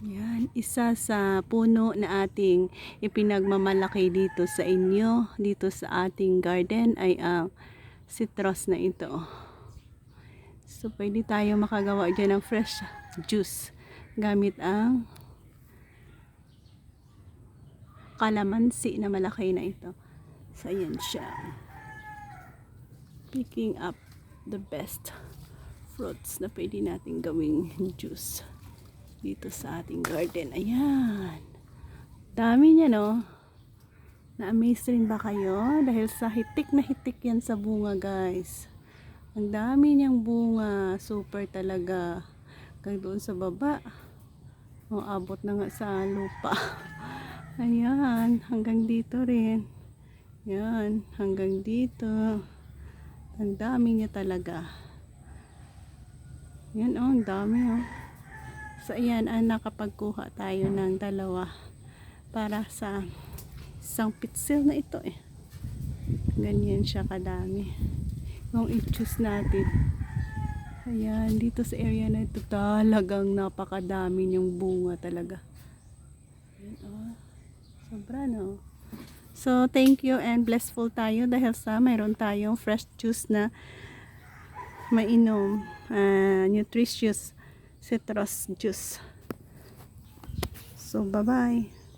Yan, isa sa puno na ating ipinagmamalaki dito sa inyo, dito sa ating garden ay ang citrus na ito. So, pwede tayo makagawa dyan ng fresh juice gamit ang kalamansi na malaki na ito. So, ayan siya. Picking up the best fruits na pwede natin gawing juice dito sa ating garden. Ayan. Dami niya, no? Na-amaze rin ba kayo? Dahil sa hitik na hitik yan sa bunga, guys. Ang dami niyang bunga. Super talaga. Hanggang doon sa baba. O, abot na nga sa lupa. Ayan. Hanggang dito rin. Ayan. Hanggang dito. Ang dami niya talaga. Yan, oh. Ang dami, oh. So, ayan, ah, nakapagkuha tayo ng dalawa para sa isang pitsil na ito eh. Ganyan siya kadami. Kung i-choose natin. Ayan, dito sa area na ito talagang napakadami niyang bunga talaga. Ayan, oh. Sobra, no? So, thank you and blessful tayo dahil sa mayroon tayong fresh juice na mainom. ah, nutritious citrus juice. So, bye-bye.